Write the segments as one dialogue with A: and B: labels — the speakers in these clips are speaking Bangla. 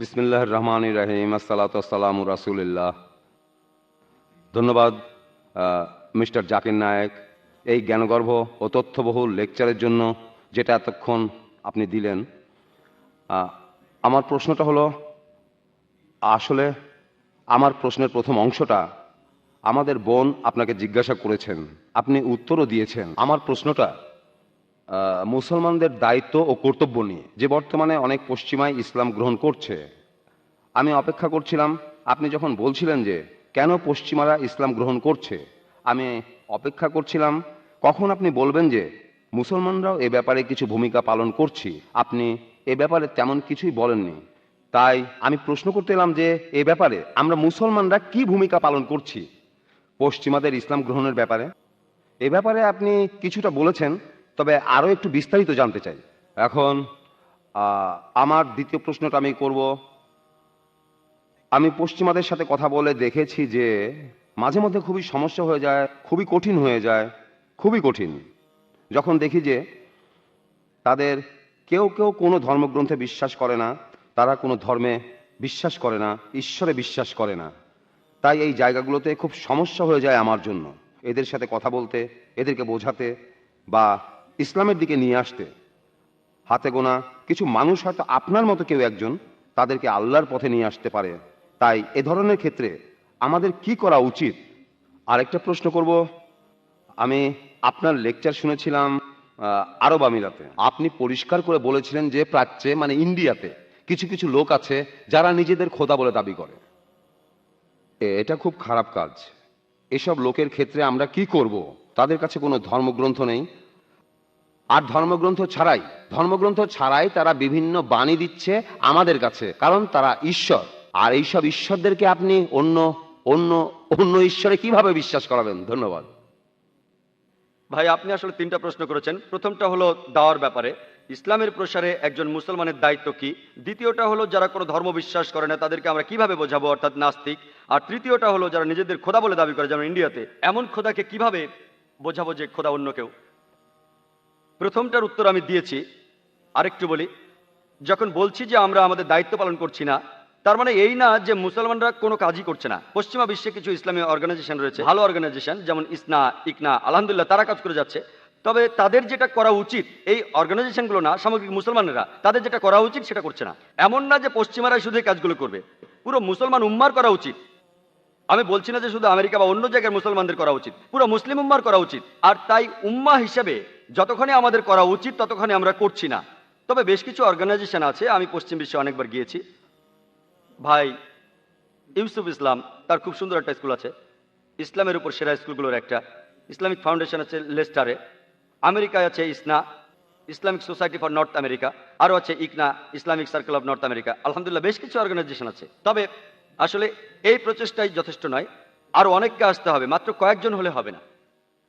A: বিসমিল্লাহ রহমান রাহিম আসসালাতাম রাসুলিল্লাহ। ধন্যবাদ মিস্টার জাকির নায়েক এই জ্ঞানগর্ভ ও তথ্যবহুল লেকচারের জন্য যেটা এতক্ষণ আপনি দিলেন। আমার প্রশ্নটা হলো, আসলে আমার প্রশ্নের প্রথম অংশটা, আমাদের বোন আপনাকে জিজ্ঞাসা করেছেন, আপনি উত্তরও দিয়েছেন। আমার প্রশ্নটা মুসলমানদের দায়িত্ব ও কর্তব্য নিয়ে। যে বর্তমানে অনেক পশ্চিমায় ইসলাম গ্রহণ করছে। আমি অপেক্ষা করছিলাম, আপনি যখন বলছিলেন যে, কেন পশ্চিমারা ইসলাম গ্রহণ করছে, আমি অপেক্ষা করছিলাম, কখন আপনি বলবেন যে, মুসলমানরাও এ ব্যাপারে কিছু ভূমিকা পালন করছি, আপনি এ ব্যাপারে তেমন কিছুই বলেননি। তাই আমি প্রশ্ন করতে এলাম যে, এ ব্যাপারে আমরা মুসলমানরা কি ভূমিকা পালন করছি, পশ্চিমাদের ইসলাম গ্রহণের ব্যাপারে? এ ব্যাপারে আপনি কিছুটা বলেছেন তবে আরও একটু বিস্তারিত জানতে চাই। এখন আমার দ্বিতীয় প্রশ্নটা আমি করব। আমি পশ্চিমাদের সাথে কথা বলে দেখেছি যে, মাঝে মধ্যে খুবই সমস্যা হয়ে যায়, খুবই কঠিন হয়ে যায়, খুবই কঠিন। যখন দেখি যে, তাদের কেউ কেউ কোনো ধর্মগ্রন্থে বিশ্বাস করে না, তারা কোনো ধর্মে বিশ্বাস করে না, ঈশ্বরে বিশ্বাস করে না। তাই এই জায়গাগুলোতে খুব সমস্যা হয়ে যায় আমার জন্য। এদের সাথে কথা বলতে, এদেরকে বোঝাতে বা ইসলামের দিকে নিয়ে আসতে। হাতে গোনা কিছু মানুষ হয়তো আপনার মতো কেউ একজন তাদেরকে আল্লাহর পথে নিয়ে আসতে পারে। তাই এ ধরনের ক্ষেত্রে আমাদের কি করা উচিত? আরেকটা প্রশ্ন করব। আমি আপনার লেকচার শুনেছিলাম আরব আমিরাতে। আপনি পরিষ্কার করে বলেছিলেন যে প্রাচ্যে মানে ইন্ডিয়াতে কিছু কিছু লোক আছে যারা নিজেদের খোদা বলে দাবি করে। এটা খুব খারাপ কাজ। এসব লোকের ক্ষেত্রে আমরা কি করব? তাদের কাছে কোনো ধর্মগ্রন্থ নেই। আর ধর্মগ্রন্থ ছাড়াই ধর্মগ্রন্থ ছাড়াই তারা বিভিন্ন বাণী দিচ্ছে আমাদের কাছে, কারণ তারা ঈশ্বর। আর এইসব ঈশ্বরদেরকে আপনি অন্য অন্য অন্য ঈশ্বরে কীভাবে বিশ্বাস করাবেন? ধন্যবাদ।
B: ভাই, আপনি আসলে তিনটা প্রশ্ন করেছেন। প্রথমটা হলো দাওয়ার ব্যাপারে। ইসলামের প্রসারে একজন মুসলমানের দায়িত্ব কি? দ্বিতীয়টা হলো যারা কোনো ধর্ম বিশ্বাস করে না, তাদেরকে আমরা কীভাবে বোঝাবো, অর্থাৎ নাস্তিক? আর তৃতীয়টা হলো যারা নিজেদের খোদা বলে দাবি করে, যেমন ইন্ডিয়াতে, এমন খোদাকে কীভাবে বোঝাবো যে খোদা অন্য কেউ? প্রথমটার উত্তর আমি দিয়েছি, আরেকটু বলি। যখন বলছি যে আমরা আমাদের দায়িত্ব পালন করছি না, তার মানে এই না যে মুসলমানরা কোনো কাজই করছে না। পশ্চিমা বিশ্বে কিছু ইসলামী অর্গানাইজেশন রয়েছে, ভালো অর্গানাইজেশন যেমন ইসনা, ইকনা, আলহামদুলিল্লাহ তারা কাজ করে যাচ্ছে। তবে তাদের যেটা করা উচিত, এই অর্গানাইজেশনগুলো না, সামগ্রিক মুসলমানেরা, তাদের যেটা করা উচিত সেটা করছে না। এমন না যে পশ্চিমারাই শুধু কাজগুলো করবে। পুরো মুসলমান উম্মার করা উচিত। আমি বলছি না যে শুধু আমেরিকা বা অন্য জায়গার মুসলমানদের করা উচিত। পুরো মুসলিম উম্মার করা উচিত। আর তাই উম্মা হিসেবে যতক্ষণে আমাদের করা উচিত, ততক্ষণে আমরা করছি না। তবে বেশ কিছু অর্গানাইজেশন আছে, আমি পশ্চিম বিশ্বে অনেকবার গিয়েছি। ভাই ইউসুফ ইসলাম, তার খুব সুন্দর একটা স্কুল আছে। ইসলামের উপর সেরা স্কুলগুলোর একটা। ইসলামিক ফাউন্ডেশন আছে লেস্টারে। আমেরিকায় আছে ISNA, Islamic society for North America, আরও আছে ICNA, Islamic circle of North America. আলহামদুলিল্লাহ, বেশ কিছু অর্গানাইজেশন আছে। তবে আসলে এই প্রচেষ্টাই যথেষ্ট নয়, আরও অনেককে আসতে হবে, মাত্র কয়েকজন হলে হবে না।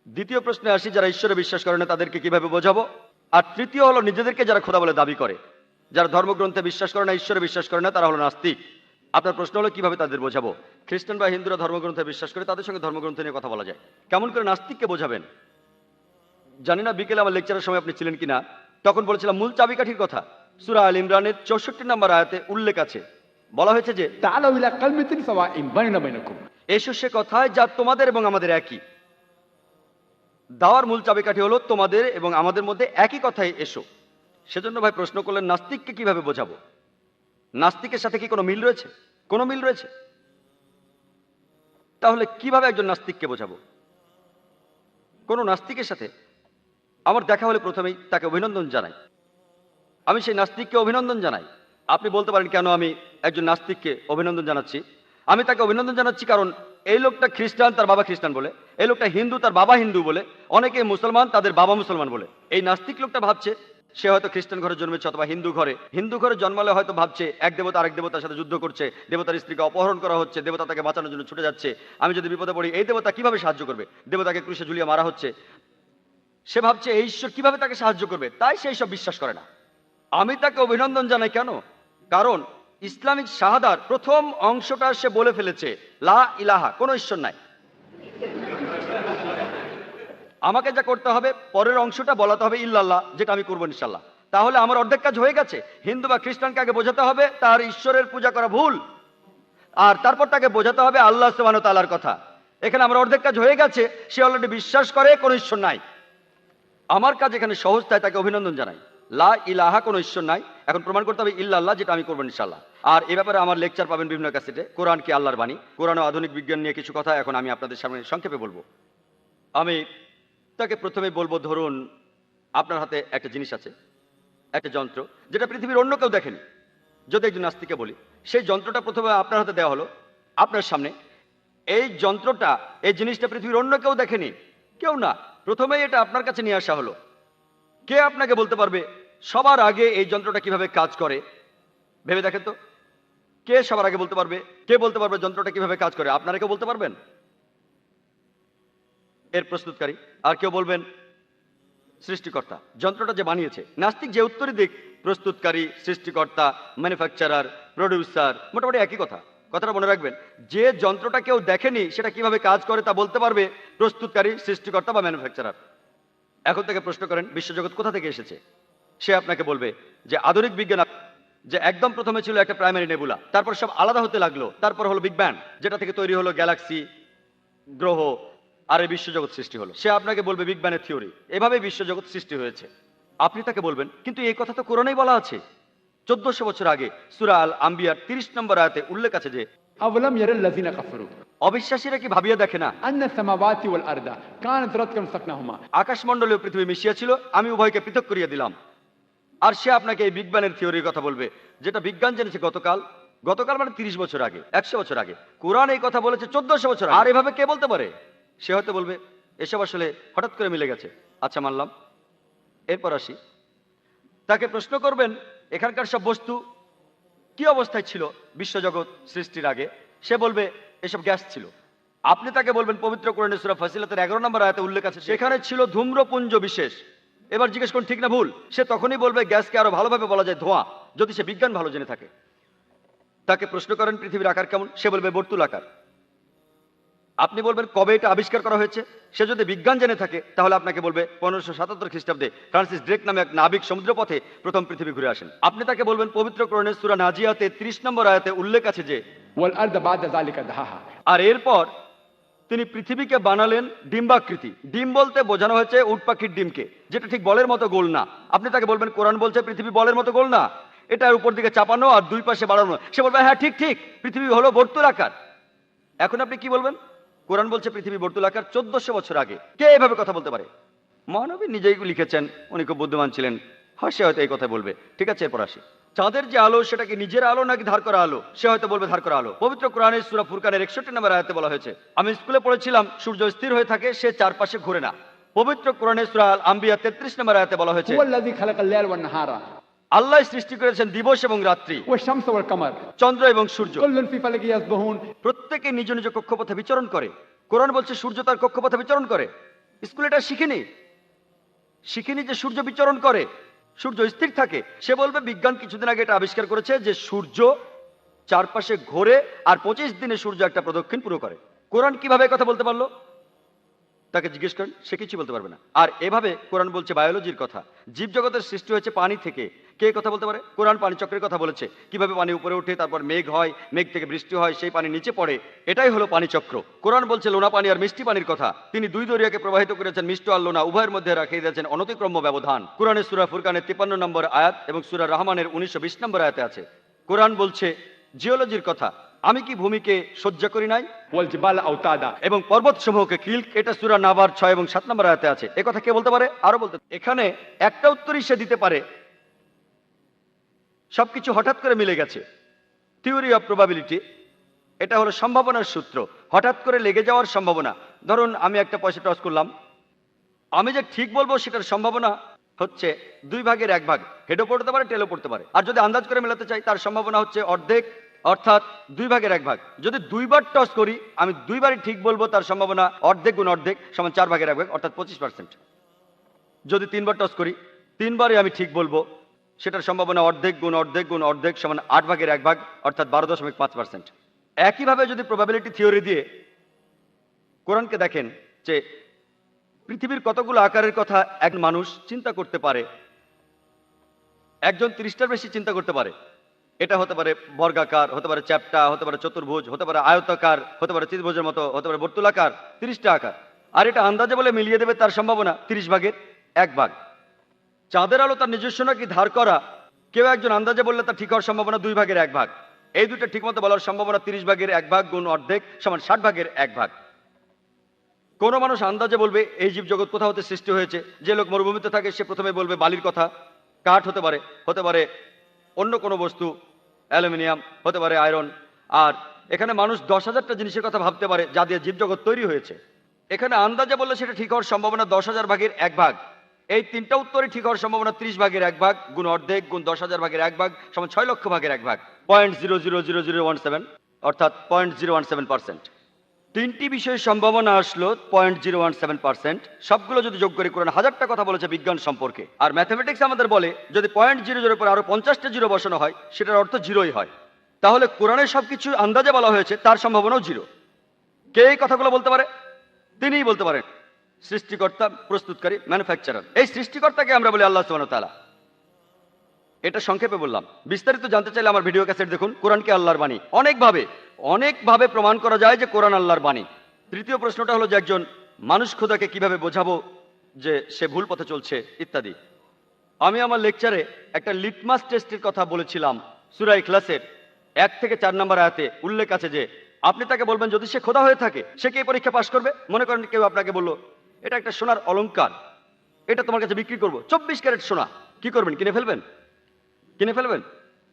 B: দ্বিতীয় প্রশ্নে আসি যারা ঈশ্বরে বিশ্বাস করে না তাদেরকে কীভাবে বোঝাবো? আর তৃতীয় হলো নিজেদেরকে যারা খোদা বলে দাবি করে যারা ধর্মগ্রন্থে বিশ্বাস করে না ঈশ্বরে বিশ্বাস করে না তারা হলো নাস্তিক। আপনার প্রশ্ন হলো কীভাবে তাদের বোঝাবো? খ্রিস্টান বা হিন্দুরা ধর্মগ্রন্থে বিশ্বাস করে তাদের সঙ্গে ধর্মগ্রন্থ নিয়ে কথা বলা যায়। কেমন করে নাস্তিককে বোঝাবেন? জানি না বিকেলে আমার লেকচারের সময় আপনি ছিলেন কিনা তখন বলেছিলাম মূল চাবিকাঠির কথা। সুরা আল ইমরানের চৌষট্টি নম্বর আয়াতে উল্লেখ আছে। বলা হয়েছে যে এসো সে কথায় যা তোমাদের এবং আমাদের একই। দাওয়ার মূল চাবিকাঠি হলো তোমাদের এবং আমাদের মধ্যে একই কথায় এসো। সেজন্য ভাই প্রশ্ন করলেন, নাস্তিককে কীভাবে বোঝাবো? নাস্তিকের সাথে কি কোনো মিল রয়েছে? কোনো মিল রয়েছে? তাহলে কীভাবে একজন নাস্তিককে বোঝাবো? কোনো নাস্তিকের সাথে? আমার দেখা হলে প্রথমেই তাকে অভিনন্দন জানাই। আমি সেই নাস্তিককে অভিনন্দন জানাই। আপনি বলতে পারেন, কেন আমি একজন নাস্তিককে অভিনন্দন জানাচ্ছি? আমি তাকে অভিনন্দন জানাচ্ছি কারণ এই লোকটা খ্রিস্টান, তার বাবা খ্রিস্টান বলে। এই লোকটা হিন্দু, তার বাবা হিন্দু বলে। অনেকে মুসলমান, তাদের বাবা মুসলমান বলে। এই নাস্তিক লোকটা ভাবছে, সে হয়তো খ্রিস্টান ঘরে জন্মেছে অথবা হিন্দু ঘরে। হিন্দু ঘরে জন্মালে হয়তো ভাবছে, এক দেবতা আরেক দেবতার সাথে যুদ্ধ করছে, দেবতার স্ত্রীকে অপহরণ করা হচ্ছে, দেবতা তাকে বাঁচানোর জন্য ছুটে যাচ্ছে। আমি যদি বিপদে পড়ি, এই দেবতা কীভাবে সাহায্য করবে? দেবতাকে ক্রুশে ঝুলিয়ে মারা হচ্ছে। সে ভাবছে, এই ঈশ্বর কীভাবে তাকে সাহায্য করবে? তাই সেই সব বিশ্বাস করে না। আমি তাকে অভিনন্দন জানাই কেন? কারণ ইসলামিক শাহাদার প্রথম অংশটা সে বলে ফেলেছে, লা ইলাহা, কোনো ঈশ্বর নাই। আমাকে যা করতে হবে, পরের অংশটা বলাতে হবে ইল্লাল্লাহ, যেটা আমি করব ইনশাল্লাহ। তাহলে আমার অর্ধেক কাজ হয়ে গেছে, হিন্দু বা খ্রিস্টানকে আগে বোঝাতে হবে, তার ঈশ্বরের পূজা করা ভুল। আর তারপর তাকে বোঝাতে হবে আল্লাহ সুবাহ তালার কথা। এখানে আমার অর্ধেক কাজ হয়ে গেছে, সে অলরেডি বিশ্বাস করে, কোনো ঈশ্বর নাই। আমার কাজ এখানে সহজ, তাই তাকে অভিনন্দন জানাই। লা ইলাহা, কোনো ঈশ্বর নাই। এখন প্রমাণ করতে হবে ইল্লাল্লাহ যেটা আমি করব ইনশাল্লাহ। আর এ ব্যাপারে আমার লেকচার পাবেন বিভিন্ন ক্যাসেটে কোরআন কি আল্লাহর বাণী? কোরআন ও আধুনিক বিজ্ঞান নিয়ে কিছু কথা এখন আমি আপনাদের সামনে সংক্ষেপে বলব। আমি তাকে প্রথমে বলব, ধরুন আপনার হাতে একটা জিনিস আছে, একটা যন্ত্র, যেটা পৃথিবীর অন্য কেউ দেখেনি। যদি একজন নাস্তিকে বলি, সেই যন্ত্রটা প্রথমে আপনার হাতে দেওয়া হলো, আপনার সামনে। এই যন্ত্রটা, এই জিনিসটা পৃথিবীর অন্য কেউ দেখেনি। কেউ না। প্রথমেই এটা আপনার কাছে নিয়ে আসা হলো। কে আপনাকে বলতে পারবে? সবার আগে এই যন্ত্রটা কীভাবে কাজ করে? ভেবে দেখেন তো। কে সবার আগে বলতে পারবে? কে বলতে পারবে যন্ত্রটা কীভাবে কাজ করে? আপনারা কেউ বলতে পারবেন? এর প্রস্তুতকারী। আর কেউ বলবেন, সৃষ্টিকর্তা। যন্ত্রটা যে বানিয়েছে, নাস্তিক যে উত্তরই দিক, প্রস্তুতকারী, সৃষ্টিকর্তা ম্যানুফ্যাকচারার প্রডিউসার মোটামুটি একই কথা। কথাটা মনে রাখবেন, যে যন্ত্রটা কেউ দেখেনি, সেটা কীভাবে কাজ করে তা বলতে পারবে প্রস্তুতকারী, সৃষ্টিকর্তা বা ম্যানুফ্যাকচারার এখন থেকে প্রশ্ন করেন, বিশ্বজগৎ কোথা থেকে এসেছে? সে আপনাকে বলবে যে আধুনিক বিজ্ঞান যে একদম প্রথমে ছিল একটা প্রাইমারি নেবুলা তারপর সব আলাদা হতে লাগলো তারপর হলো বিগ ব্যাং যেটা থেকে তৈরি হলো গ্যালাক্সি গ্রহ আর এই বিশ্বজগৎ সৃষ্টি হলো সে আপনাকে বলবে বিগ ব্যানের থিওরি এভাবে বিশ্বজগৎ সৃষ্টি হয়েছে আপনি তাকে বলবেন কিন্তু এই কথা তো কোরআনেই বলা আছে চোদ্দশো বছর আগে সুরা আল আম্বিয়ার তিরিশ নম্বর আয়াতে উল্লেখ আছে যে
C: أولم ير الذين كفروا
B: অবিশ্বাসীরা কি ভাবিয়া দেখে না
C: أن السماوات والأرض كانت رتقا مسكناهما
B: আকাশমণ্ডলীয় পৃথিবী মিশিয়া ছিল আমি উভয়কে পৃথক করিয়া দিলাম আর সে আপনাকে এই বিজ্ঞানের থিওরির কথা বলবে যেটা বিজ্ঞান জেনেছে গতকাল। গতকাল মানে তিরিশ বছর আগে একশো বছর আগে। কোরআন এই কথা বলেছে চোদ্দশো বছর আর এভাবে কে বলতে পারে? সে হয়তো বলবে এসব আসলে হঠাৎ করে মিলে গেছে। আচ্ছা মানলাম। এরপর আসি। তাকে প্রশ্ন করবেন এখানকার সব বস্তু কি অবস্থায় ছিল বিশ্বজগৎ সৃষ্টির আগে? সে বলবে এসব গ্যাস ছিল। আপনি তাকে বলবেন পবিত্র কোরআনে সূরা ফাসিলাতের এগারো নম্বর আয়াতে উল্লেখ আছে সেখানে ছিল ধূম্রপুঞ্জ বিশেষ। এবার জিজ্ঞেস করুন ঠিক না ভুল? সে তখনই বলবে গ্যাসকে আরও ভালোভাবে বলা যায় ধোঁয়া যদি সে বিজ্ঞান ভালো জেনে থাকে। তাকে প্রশ্ন করেন পৃথিবীর আকার কেমন? সে বলবে বর্তুল আকার। আপনি বলবেন কবে এটা আবিষ্কার করা হয়েছে? সে যদি বিজ্ঞান জেনে থাকে তাহলে আপনাকে বলবে পনেরোশো সাতাত্তর খ্রিস্টাব্দে ফ্রান্সিস ড্রেক নামে এক নাবিক সমুদ্র পথে প্রথম পৃথিবী ঘুরে আসেন। আপনি তাকে বলবেন পবিত্র করণের সুরা নাজিয়াতে ত্রিশ নম্বর আয়াতে উল্লেখ আছে যে আর এরপর তিনি পৃথিবীকে বানালেন ডিম্বাকৃতি। ডিম বলতে বোঝানো হয়েছে উট পাখির ডিমকে, যেটা ঠিক বলের মতো গোল না। আপনি তাকে বলবেন, কোরআন বলছে পৃথিবী বলের মতো গোল না। এটার উপর দিকে চাপানো আর দুই পাশে বাড়ানো। সে বলবে হ্যাঁ ঠিক ঠিক, পৃথিবী হলো বর্তুল আকার। এখন আপনি কি বলবেন? কোরআন বলছে পৃথিবী বর্তুল আকার চোদ্দশো বছর আগে। কে এভাবে কথা বলতে পারে? মহানবী নিজেই লিখেছেন, উনি খুব বুদ্ধিমান ছিলেন। সে হয়তো এই কথা বলবে। ঠিক আছে এরপর আসি। চাঁদের যে আলো সেটা কি নিজের আলো নাকি ধার করা আলো? সে হয়তো বলবে ধার করা আলো। পবিত্র কোরআনের সুরা ফুরকানের একষট্টি নম্বর আয়তে বলা হয়েছে আমি স্কুলে পড়েছিলাম সূর্য স্থির হয়ে থাকে সে চারপাশে ঘুরে না। পবিত্র কোরআনের সুরা আম্বিয়া তেত্রিশ নম্বর আয়তে বলা হয়েছে আল্লাহ সৃষ্টি করেছেন দিবস এবং রাত্রি। চন্দ্র এবং সূর্য। প্রত্যেকে নিজ নিজ কক্ষপথে বিচরণ করে। কোরআন বলছে সূর্য তার কক্ষপথে বিচরণ করে। স্কুলে এটা শিখিনি? শিখিনি যে সূর্য বিচরণ করে। সূর্য স্থির থাকে। সে বলবে, বিজ্ঞান কিছুদিন আগে এটা আবিষ্কার করেছে যে সূর্য চারপাশে ঘোরে আর পঁচিশ দিনে সূর্য একটা প্রদক্ষিণ পুরো করে। কোরআন কীভাবে কথা বলতে পারল? তাকে জিজ্ঞেস করেন, সে কিছু বলতে পারবে না। আর এভাবে কোরআন বলছে বায়োলজির কথা। জীবজগতের সৃষ্টি হয়েছে পানি থেকে। কে কথা বলতে পারে? কোরআন পানি চক্রের কথা বলেছে। কীভাবে পানি উপরে উঠে তারপর মেঘ হয় মেঘ থেকে বৃষ্টি হয় সেই পানি নিচে পড়ে। এটাই হলো পানি চক্র। কোরআন বলছে লোনা পানি আর মিষ্টি পানির কথা। তিনি দুই দরিয়াকে প্রবাহিত করেছেন মিষ্ট আর লোনা উভয়ের মধ্যে রাখে দিয়েছেন অনতিক্রম্য ব্যবধান। কোরআনের সুরা ফুরকানের তিপ্পান্ন নম্বর আয়াত এবং সুরা রহমানের উনিশশো নম্বর আয়াতে আছে। কোরআন বলছে জিওলজির কথা আমি কি ভূমিকে সহ্য করি নাই?
C: বলছে বাল আউতাদা
B: এবং পর্বত সমূহকে কিল এটা সুরা নাবার ছয় এবং সাত নম্বর আয়াতে আছে। কথা কে বলতে পারে? আরও বলতে এখানে একটা উত্তরই সে দিতে পারে সবকিছু হঠাৎ করে মিলে গেছে। থিওরি অফ প্রবাবিলিটি এটা হলো সম্ভাবনার সূত্র। হঠাৎ করে লেগে যাওয়ার সম্ভাবনা। ধরুন আমি একটা পয়সা টস করলাম। আমি যে ঠিক বলব সেটার সম্ভাবনা হচ্ছে দুই ভাগের এক ভাগ। হেডও পড়তে পারে টেলও পড়তে পারে। আর যদি আন্দাজ করে মেলাতে চাই, তার সম্ভাবনা হচ্ছে অর্ধেক, অর্থাৎ দুই ভাগের এক ভাগ। যদি দুইবার টস করি, আমি দুইবারই ঠিক বলব, তার সম্ভাবনা অর্ধেক গুণ অর্ধেক সমান চার ভাগের এক ভাগ, অর্থাৎ পঁচিশ পার্সেন্ট যদি তিনবার টস করি, তিনবারই আমি ঠিক বলব সেটার সম্ভাবনা অর্ধেক গুণ অর্ধেক গুণ, অর্ধেক সমান আট ভাগের এক ভাগ, অর্থাৎ বারো দশমিক পাঁচ পার্সেন্ট একইভাবে যদি প্রবাবিলিটি থিওরি দিয়ে কোরআনকে দেখেন যে পৃথিবীর কতগুলো আকারের কথা এক মানুষ চিন্তা করতে পারে, একজন তিরিশটার বেশি চিন্তা করতে পারে, এটা হতে পারে বর্গাকার, হতে পারে চ্যাপ্টা, হতে পারে চতুর্ভুজ, হতে পারে আয়তাকার, হতে পারে ত্রিভুজের মতো, হতে পারে বর্তুলাকার, তিরিশটা আকার। আর এটা আন্দাজে বলে মিলিয়ে দেবে তার সম্ভাবনা তিরিশ ভাগের এক ভাগ। চাঁদের আলো তার নিজস্ব নাকি ধার করা? কেউ একজন আন্দাজে বললে তার ঠিক হওয়ার সম্ভাবনা দুই ভাগের এক ভাগ। এই দুটো ঠিকমতো বলার সম্ভাবনা তিরিশ ভাগের এক ভাগ গুণ অর্ধেক সমান ষাট ভাগের এক ভাগ। কোনো মানুষ আন্দাজে বলবে, এই জীবজগৎ কোথা হতে সৃষ্টি হয়েছে। যে লোক মরুভূমিতে থাকে, সে প্রথমে বলবে বালির কথা। কাঠ হতে পারে হতে পারে অন্য কোনো বস্তু, অ্যালুমিনিয়াম, হতে পারে আয়রন। আর এখানে মানুষ দশ হাজারটা জিনিসের কথা ভাবতে পারে, যা দিয়ে জীবজগৎ তৈরি হয়েছে। এখানে আন্দাজে বললে সেটা ঠিক হওয়ার সম্ভাবনা দশ হাজার ভাগের এক ভাগ। এই তিনটা উত্তরই ঠিক হওয়ার সম্ভাবনা ত্রিশ ভাগের এক ভাগ, গুণ অর্ধেক, গুণ দশ হাজার ভাগের এক ভাগ, সমান ছয় লক্ষ ভাগের এক ভাগ। Point zero zero zero zero one seven অর্থাৎ point zero one seven percent তিনটি বিষয়ের সম্ভাবনা আসলো point zero one seven percent সবগুলো যদি যোগ করে কোরআন হাজারটা কথা বলেছে বিজ্ঞান সম্পর্কে। আর ম্যাথামেটিক্স আমাদের বলে, যদি পয়েন্ট জিরো জিরোর পরে আরও পঞ্চাশটা জিরো বসানো হয়, সেটার অর্থ জিরোই হয়। তাহলে কোরআনের সবকিছু আন্দাজে বলা হয়েছে, তার সম্ভাবনাও জিরো। কে এই কথাগুলো বলতে পারে? তিনিই বলতে পারেন। সৃষ্টিকর্তা, প্রস্তুতকারী ম্যানুফ্যাকচারার এই সৃষ্টিকর্তাকে আমরা বলি আল্লাহ সুবহানাহু ওয়া তাআলা। এটা সংক্ষেপে বললাম। বিস্তারিত জানতে চাইলে আমার ভিডিও ক্যাসেট দেখুন, কোরআনকে আল্লাহর বাণী। অনেকভাবে অনেকভাবে প্রমাণ করা যায় যে কোরআন আল্লাহর বাণী। তৃতীয় প্রশ্নটা হলো যে একজন মানুষ খোদাকে কীভাবে বোঝাবো যে সে ভুল পথে চলছে, ইত্যাদি। আমি আমার লেকচারে একটা লিটমাস টেস্টের কথা বলেছিলাম সুরাই ক্লাসের এক থেকে চার নম্বর আয়াতে উল্লেখ আছে যে, আপনি তাকে বলবেন, যদি সে খোদা হয়ে থাকে, সে কি পরীক্ষা পাশ করবে? মনে করেন কেউ আপনাকে বলল এটা একটা সোনার অলঙ্কার এটা তোমার কাছে বিক্রি করব। চব্বিশ ক্যারেট সোনা। কি করবেন? কিনে ফেলবেন? কিনে ফেলবেন?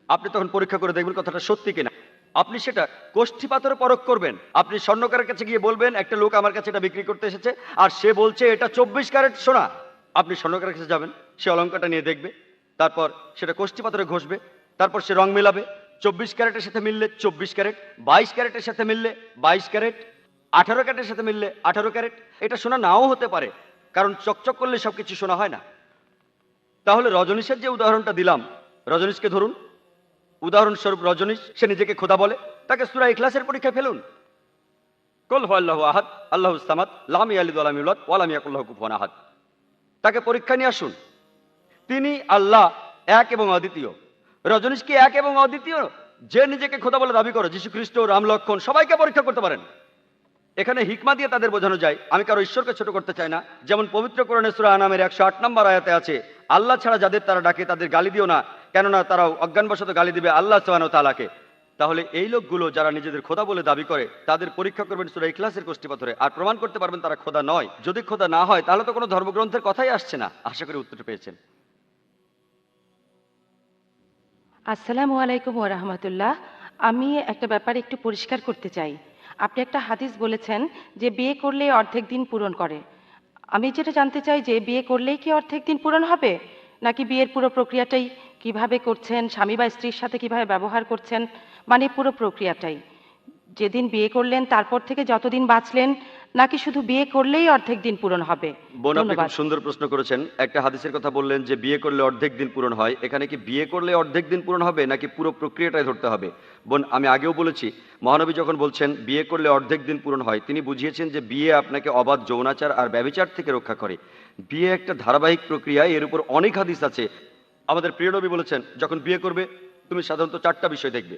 B: আপনি তখন পরীক্ষা করে দেখবেন কথাটা সত্যি কিনা। আপনি সেটা কোষ্ঠী পাথরে পরখ করবেন। আপনি স্বর্ণকারের কাছে গিয়ে বলবেন, একটা লোক আমার কাছে এটা বিক্রি করতে এসেছে আর সে বলছে এটা চব্বিশ ক্যারেট সোনা। আপনি স্বর্ণকারের কাছে যাবেন, সে অলঙ্কারটা নিয়ে দেখবে। তারপর সেটা কোষ্ঠী পাথরে ঘষবে। তারপর সে রং মেলাবে। চব্বিশ ক্যারেটের সাথে মিললে চব্বিশ ক্যারেট, বাইশ ক্যারেটের সাথে মিললে বাইশ ক্যারেট আঠারো ক্যারেটের সাথে মিললে আঠারো ক্যারেট। এটা সোনা নাও হতে পারে, কারণ চকচক করলে সবকিছু শোনা হয় না। তাহলে রজনীশের যে উদাহরণটা দিলাম, রজনীশকে ধরুন। উদাহরণস্বরূপ রজনীশ, সে নিজেকে খোদা বলে, তাকে সুরা ইখলাসের পরীক্ষায় ফেলুন। কল আল্লাহ আহাদ, আল্লাহ সামাদ, লাম ইয়ালিদ ওয়ালাম ইউলাদ ওয়ালাম ইয়াকুল্লাহ কুফুয়ান আহাদ। তাকে পরীক্ষা নিয়ে আসুন। তিনি আল্লাহ এক এবং অদ্বিতীয়। রজনীশ কি এক এবং অদ্বিতীয়, যে নিজেকে খোদা বলে দাবি করো যীশু খ্রিস্ট রাম লক্ষণ সবাইকে পরীক্ষা করতে পারেন। এখানে হিকমা দিয়ে তাদের বোঝানো যায়, আমি কারও ঈশ্বরকে ছোট করতে চাই না। যেমন পবিত্র কোরআনে সূরা আনামের একশো আট নম্বর আয়াতে আছে, আল্লাহ ছাড়া যাদের তারা ডাকে তাদের গালি দিও না, কেননা তারাও অজ্ঞানবশত গালি দিবে আল্লাহ সোহানো তালাকে তাহলে এই লোকগুলো যারা নিজেদের খোদা বলে দাবি করে, তাদের পরীক্ষা করবেন সুরা ইখলাসের কোষ্ঠী পাথরে আর প্রমাণ করতে পারবেন তারা খোদা নয়। যদি খোদা না হয়, তাহলে তো কোনো ধর্মগ্রন্থের কথাই আসছে না। আশা করি উত্তর পেয়েছেন।
D: আসসালামু আলাইকুম ওরহমতুল্লাহ আমি একটা ব্যাপারে একটু পরিষ্কার করতে চাই। আপনি একটা হাদিস বলেছেন যে বিয়ে করলে অর্ধেক দিন পূরণ করে। আমি যেটা জানতে চাই যে বিয়ে করলেই কি অর্ধেক দিন পূরণ হবে? নাকি বিয়ের পুরো প্রক্রিয়াটাই কীভাবে করছেন, স্বামী বা স্ত্রীর সাথে কীভাবে ব্যবহার করছেন? মানে পুরো প্রক্রিয়াটাই। যেদিন বিয়ে করলেন, তারপর থেকে যতদিন বাঁচলেন নাকি শুধু বিয়ে করলেই অর্ধেক দিন পূরণ হবে?
B: বোন আপনি খুব সুন্দর প্রশ্ন করেছেন। একটা হাদিসের কথা বললেন যে বিয়ে করলে অর্ধেক দিন পূরণ হয়। এখানে কি বিয়ে করলে অর্ধেক দিন পূরণ হবে নাকি পুরো প্রক্রিয়াটাই ধরতে হবে? বোন আমি আগেও বলেছি মহানবী যখন বলছেন বিয়ে করলে অর্ধেক দিন পূরণ হয় তিনি বুঝিয়েছেন যে বিয়ে আপনাকে অবাধ যৌনাচার আর ব্যবিচার থেকে রক্ষা করে। বিয়ে একটা ধারাবাহিক প্রক্রিয়া এর উপর অনেক হাদিস আছে। আমাদের প্রিয় নবী বলেছেন যখন বিয়ে করবে তুমি সাধারণত চারটা বিষয় দেখবে।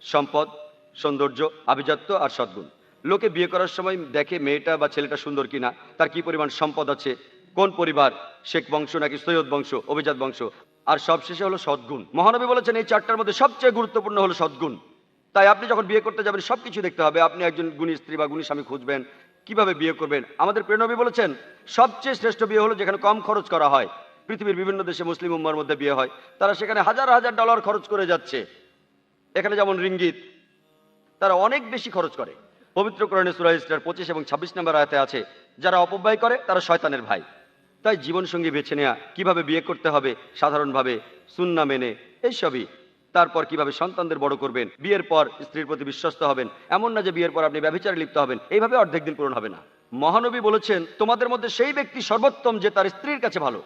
B: সম্পদ সৌন্দর্য আভিজাত্য আর সদ্গুণ। লোকে বিয়ে করার সময় দেখে মেয়েটা বা ছেলেটা সুন্দর কিনা, তার কি পরিমাণ সম্পদ আছে, কোন পরিবার, শেখ বংশ নাকি সৈয়দ বংশ, অভিজাত বংশ, আর সবশেষে হলো সদ্গুণ। মহানবী বলেছেন এই চারটার মধ্যে সবচেয়ে গুরুত্বপূর্ণ হলো সদ্গুণ। তাই আপনি যখন বিয়ে করতে যাবেন, সবকিছু দেখতে হবে, আপনি একজন গুণী স্ত্রী বা গুণী স্বামী খুঁজবেন, কীভাবে বিয়ে করবেন। আমাদের প্রেরণবী বলেছেন, সবচেয়ে শ্রেষ্ঠ বিয়ে হলো যেখানে কম খরচ করা হয়। পৃথিবীর বিভিন্ন দেশে মুসলিম উম্মার মধ্যে বিয়ে হয়। তারা সেখানে হাজার হাজার ডলার খরচ করে যাচ্ছে। এখানে যেমন রিঙ্গিত, তারা অনেক বেশি খরচ করে। পবিত্র কোরআনে সূরা পঁচিশ এবং ছাব্বিশ নম্বর আয়াতে আছে, যারা অপব্যয় করে, তারা শয়তানের ভাই। তাই জীবনসঙ্গী বেছে নেওয়া কীভাবে বিয়ে করতে হবে, সাধারণভাবে সুন্না মেনে, এইসবই। তারপর কীভাবে সন্তানদের বড় করবেন, বিয়ের পর স্ত্রীর প্রতি বিশ্বস্ত হবেন, এমন না যে বিয়ের পর আপনি ব্যবচারে লিপ্ত হবেন, এইভাবে অর্ধেক দিন পূরণ হবে না। মহানবী বলেছেন, তোমাদের মধ্যে সেই ব্যক্তি সর্বোত্তম যে তার স্ত্রীর কাছে ভালো।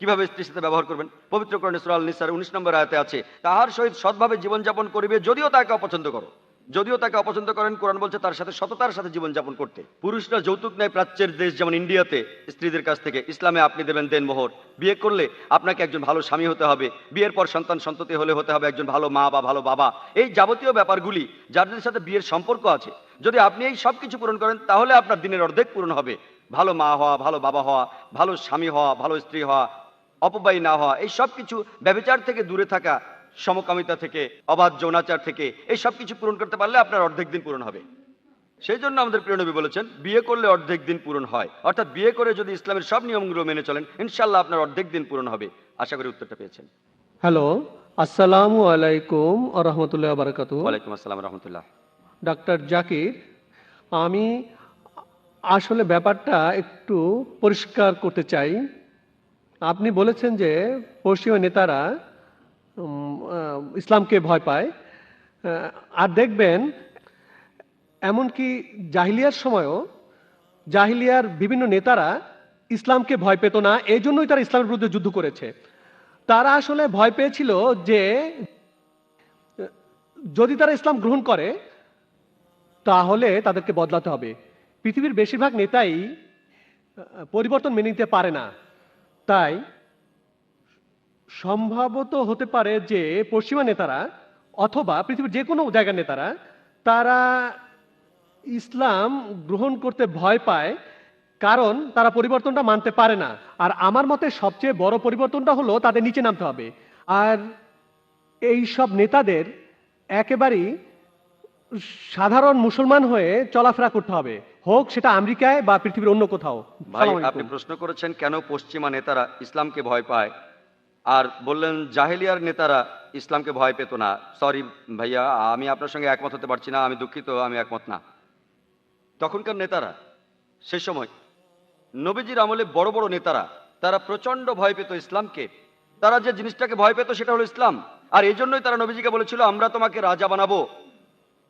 B: কীভাবে স্ত্রীর সাথে ব্যবহার করবেন? পবিত্র কোরআনে সূরা আল নিসার উনিশ নম্বর আয়াতে আছে, তাহার সহিত সৎভাবে জীবনযাপন করিবে, যদিও তাকে অপছন্দ করো। যদিও তাকে অপছন্দ করেন, কোরআন বলছে তার সাথে সততার সাথে জীবনযাপন করতে। পুরুষরা যৌতুক নেয় প্রাচ্যের দেশ, যেমন ইন্ডিয়াতে, স্ত্রীদের কাছ থেকে। ইসলামে আপনি দেবেন দেন মোহর। বিয়ে করলে আপনাকে একজন ভালো স্বামী হতে হবে। বিয়ের পর সন্তান সন্ততি হলে হতে হবে একজন ভালো মা বা ভালো বাবা। এই যাবতীয় ব্যাপারগুলি যাদের সাথে বিয়ের সম্পর্ক আছে, যদি আপনি এই সব কিছু পূরণ করেন, তাহলে আপনার দিনের অর্ধেক পূরণ হবে। ভালো মা হওয়া, ভালো বাবা হওয়া, ভালো স্বামী হওয়া, ভালো স্ত্রী হওয়া, অপব্যয়ী না হওয়া, এই সব কিছু ব্যবচার থেকে দূরে থাকা সমকামিতা থেকে অবাধ যৌনাচার থেকে এই সব কিছু পূরণ করতে পারলে আপনার অর্ধেক দিন পূরণ হবে। সেই জন্য আমাদের প্রিয় নবী বলেছেন বিয়ে করলে অর্ধেক দিন পূরণ হয়। অর্থাৎ বিয়ে করে যদি ইসলামের সব নিয়মগুলো মেনে চলেন ইনশাল্লাহ আপনার অর্ধেক দিন পূরণ হবে। আশা করি উত্তরটা পেয়েছেন।
E: হ্যালো আসসালামু আলাইকুম রহমতুল্লাহ বারাকাতু
B: ওয়ালাইকুম আসসালাম রহমতুল্লাহ।
E: ডাক্তার জাকির আমি আসলে ব্যাপারটা একটু পরিষ্কার করতে চাই। আপনি বলেছেন যে পশ্চিমা নেতারা ইসলামকে ভয় পায়। আর দেখবেন, এমনকি জাহিলিয়ার সময়ও জাহিলিয়ার বিভিন্ন নেতারা ইসলামকে ভয় পেত না, এই জন্যই তারা ইসলামের বিরুদ্ধে যুদ্ধ করেছে। তারা আসলে ভয় পেয়েছিল যে, যদি তারা ইসলাম গ্রহণ করে, তাহলে তাদেরকে বদলাতে হবে। পৃথিবীর বেশিরভাগ নেতাই পরিবর্তন মেনে নিতে পারে না। তাই সম্ভবত হতে পারে যে পশ্চিমা নেতারা অথবা পৃথিবীর যে কোনো জায়গার নেতারা তারা ইসলাম গ্রহণ করতে ভয় পায় কারণ তারা পরিবর্তনটা মানতে পারে না। আর আমার মতে সবচেয়ে বড় পরিবর্তনটা হলো তাদের নিচে নামতে হবে। আর এই সব নেতাদের একেবারেই সাধারণ মুসলমান হয়ে চলাফেরা করতে হবে। হোক সেটা আমেরিকায় বা পৃথিবীর অন্য কোথাও।
B: ভাই আপনি প্রশ্ন করেছেন কেন পশ্চিমা নেতারা ইসলামকে ভয় পায়? আর বললেন, জাহেলিয়ার নেতারা ইসলামকে ভয় পেত না। সরি ভাইয়া, আমি আপনার সঙ্গে একমত হতে পারছি না, আমি দুঃখিত, আমি একমত না। তখনকার নেতারা, সে সময় নবীজির আমলে বড় বড় নেতারা, তারা প্রচণ্ড ভয় পেত ইসলামকে। তারা যে জিনিসটাকে ভয় পেত সেটা হলো ইসলাম। আর এই জন্যই তারা নবীজিকে বলেছিল, আমরা তোমাকে রাজা বানাবো।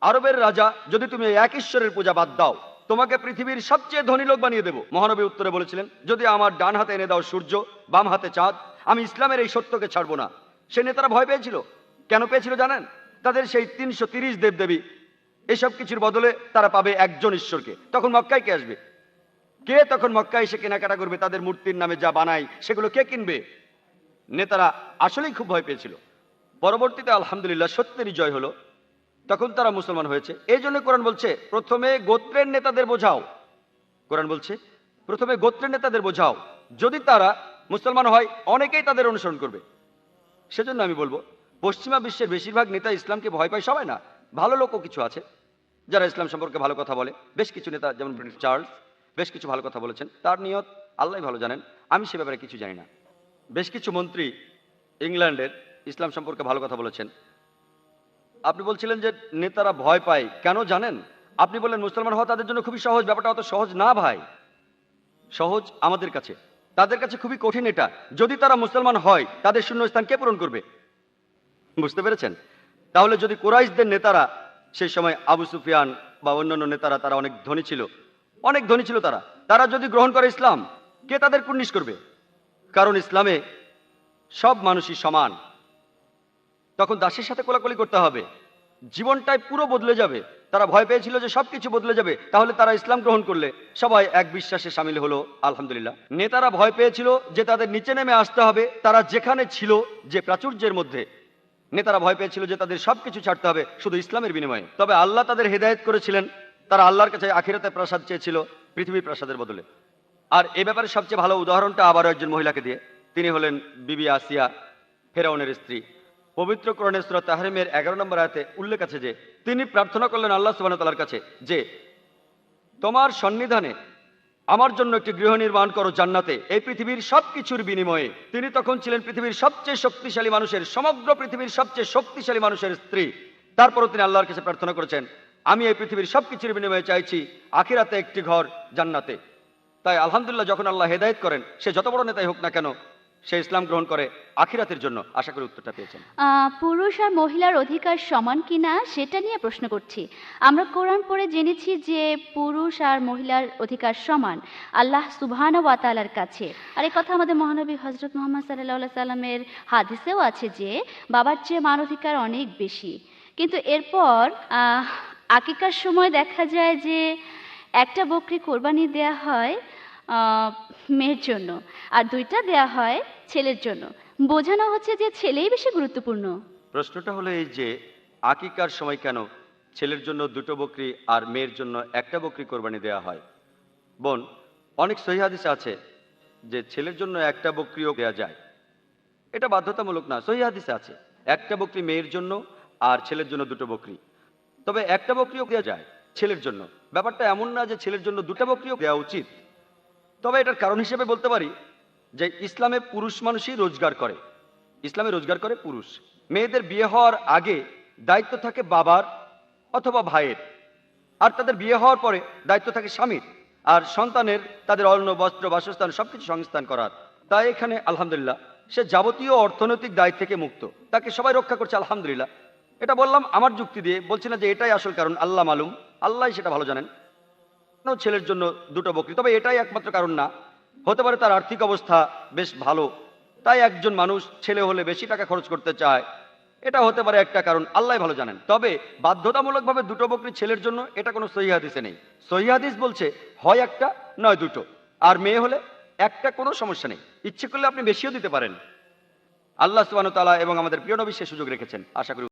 B: আরবের রাজা যদি তুমি এক ঈশ্বরের পূজা বাদ দাও তোমাকে পৃথিবীর সবচেয়ে ধনী লোক বানিয়ে দেবো। মহানবী উত্তরে বলেছিলেন, যদি আমার ডান হাতে এনে দাও সূর্য, বাম হাতে চাঁদ, আমি ইসলামের এই সত্যকে ছাড়বো না। সে নেতারা ভয় পেয়েছিল। কেন পেয়েছিল জানেন? তাদের সেই তিনশো তিরিশ দেবদেবী, এসব কিছুর বদলে তারা পাবে একজন ঈশ্বরকে। তখন মক্কায় কে আসবে? কে তখন মক্কায় এসে কেনাকাটা করবে? তাদের মূর্তির নামে যা বানায়, সেগুলো কে কিনবে? নেতারা আসলেই খুব ভয় পেয়েছিল। পরবর্তীতে আলহামদুলিল্লাহ সত্যেরই জয় হলো। তখন তারা মুসলমান হয়েছে। এই জন্য কোরআন বলছে, প্রথমে গোত্রের নেতাদের বোঝাও। কোরআন বলছে, প্রথমে গোত্রের নেতাদের বোঝাও। যদি তারা মুসলমান হয়, অনেকেই তাদের অনুসরণ করবে। সেজন্য আমি বলব, পশ্চিমা বিশ্বের বেশিরভাগ নেতা ইসলামকে ভয় পায় সবাই না। ভালো লোকও কিছু আছে, যারা ইসলাম সম্পর্কে ভালো কথা বলে। বেশ কিছু নেতা, যেমন চার্লস বেশ কিছু ভালো কথা বলেছেন। তার নিয়ত আল্লাহ ভালো জানেন। আমি সে ব্যাপারে কিছু জানি না। বেশ কিছু মন্ত্রী ইংল্যান্ডের ইসলাম সম্পর্কে ভালো কথা বলেছেন। আপনি বলছিলেন যে নেতারা ভয় পায়। কেন জানেন? আপনি বললেন মুসলমান হওয়া তাদের জন্য খুবই সহজ, ব্যাপারটা অত সহজ না ভাই। সহজ আমাদের কাছে। তাদের কাছে খুবই কঠিন এটা। যদি তারা মুসলমান হয়, তাদের শূন্যস্থান কে পূরণ করবে? বুঝতে পেরেছেন? তাহলে যদি কোরাইশদের নেতারা, সেই সময় আবু সুফিয়ান বা অন্যান্য নেতারা, তারা অনেক ধনী ছিল। অনেক ধনী ছিল তারা। তারা যদি গ্রহণ করে ইসলাম, কে তাদের কুর্নিশ করবে? কারণ ইসলামে সব মানুষই সমান। তখন দাসের সাথে কোলাকুলি করতে হবে। জীবনটাই পুরো বদলে যাবে। তারা ভয় পেয়েছিল যে সবকিছু বদলে যাবে। তাহলে তারা ইসলাম গ্রহণ করলে। সবাই এক বিশ্বাসে সামিল হলো, আলহামদুলিল্লাহ। নেতারা ভয় পেয়েছিল যে তাদের নিচে নেমে আসতে হবে। তারা যেখানে ছিল, যে প্রাচুর্যের মধ্যে। নেতারা ভয় পেয়েছিল যে তাদের সবকিছু ছাড়তে হবে, শুধু ইসলামের বিনিময়ে। তবে আল্লাহ তাদের হেদায়েত করেছিলেন। তারা আল্লাহর কাছে আখিরাতে প্রাসাদ চেয়েছিল, পৃথিবীর প্রাসাদের বদলে। আর এ ব্যাপারে সবচেয়ে ভালো উদাহরণটা আবারও একজন মহিলাকে দিয়ে। তিনি হলেন বিবি আসিয়া, ফেরাউনের স্ত্রী। পবিত্র সূরা তাহরিমের এগারো নম্বর আয়াতে উল্লেখ আছে যে, তিনি প্রার্থনা করলেন আল্লাহ তাআলার কাছে যে, তোমার সন্নিধানে আমার জন্য একটি গৃহ নির্মাণ করো জান্নাতে। এই পৃথিবীর সবকিছুর বিনিময়ে তিনি তখন ছিলেন পৃথিবীর সবচেয়ে শক্তিশালী মানুষের, সমগ্র পৃথিবীর সবচেয়ে শক্তিশালী মানুষের স্ত্রী। তারপরও তিনি আল্লাহর কাছে প্রার্থনা করেছেন, আমি এই পৃথিবীর সবকিছুর বিনিময়ে চাইছি আখিরাতে একটি ঘর জান্নাতে। তাই আলহামদুলিল্লাহ যখন আল্লাহ হেদায়েত করেন, সে যত বড় নেতাই হোক না কেন সে ইসলাম গ্রহণ করে আখিরাতের জন্য। আশা করি উত্তরটা পেয়েছেন।
F: পুরুষ আর মহিলার অধিকার সমান কিনা সেটা নিয়ে প্রশ্ন করছি। আমরা কোরআন পড়ে জেনেছি যে পুরুষ আর মহিলার অধিকার সমান আল্লাহ সুবহান ওয়াতালার কাছে। আর এই কথা আমাদের মহানবী হজরত মোহাম্মদ সাল্লাহ সাল্লামের হাদিসেও আছে যে, বাবার চেয়ে মান অধিকার অনেক বেশি। কিন্তু এরপর আকিকার সময় দেখা যায় যে একটা বকরি কোরবানি দেয়া হয় মেয়ের জন্য। আর দুইটা দেয়া হয় ছেলের জন্য। বোঝানো হচ্ছে যে ছেলেই বেশি গুরুত্বপূর্ণ।
B: প্রশ্নটা হলো এই যে, আকিকার সময় কেন ছেলের জন্য দুটো বকরি আর মেয়ের জন্য একটা বকরি কোরবানি দেওয়া হয়? বোন, অনেক সহিহাদিস আছে যে ছেলের জন্য একটা বকরিও দেওয়া যায়। এটা বাধ্যতামূলক না সহিহাদিসে আছে। একটা বকরি মেয়ের জন্য আর ছেলের জন্য দুটো বকরি। তবে একটা বকরিও দেওয়া যায় ছেলের জন্য। ব্যাপারটা এমন না যে ছেলের জন্য দুটো বকরিও দেওয়া উচিত। তবে এটার কারণ হিসেবে বলতে পারি যে ইসলামে পুরুষ মানুষই রোজগার করে। ইসলামে রোজগার করে পুরুষ। মেয়েদের বিয়ে হওয়ার আগে দায়িত্ব থাকে বাবার অথবা ভাইয়ের। আর তাদের বিয়ে হওয়ার পরে দায়িত্ব থাকে স্বামীর। আর সন্তানের তাদের অন্ন, বস্ত্র, বাসস্থান সবকিছু সংস্থান করার। তাই এখানে আলহামদুলিল্লাহ সে যাবতীয় অর্থনৈতিক দায় থেকে মুক্ত। তাকে সবাই রক্ষা করছে আলহামদুলিল্লাহ। এটা বললাম আমার যুক্তি দিয়ে। বলছি না যে এটাই আসল কারণ, আল্লাহ মালুম। আল্লাহ সেটা ভালো জানেন। ছেলের জন্য দুটো বকরি। তবে এটাই একমাত্র কারণ না। হতে পারে তার আর্থিক অবস্থা বেশ ভালো। তাই একজন মানুষ ছেলে হলে বেশি টাকা খরচ করতে চায়। এটা হতে পারে একটা কারণ, আল্লাহ ভালো জানেন। তবে বাধ্যতামূলকভাবে দুটো বকরি ছেলের জন্য এটা কোনো সহিহাদিসে নেই। সহিহাদিস বলছে, হয় একটা, নয় দুটো। আর মেয়ে হলে একটা কোনো সমস্যা নেই। ইচ্ছে করলে আপনি বেশিও দিতে পারেন। আল্লাহ সুবাহ এবং আমাদের প্রিয় নবী সে সুযোগ রেখেছেন। আশা করি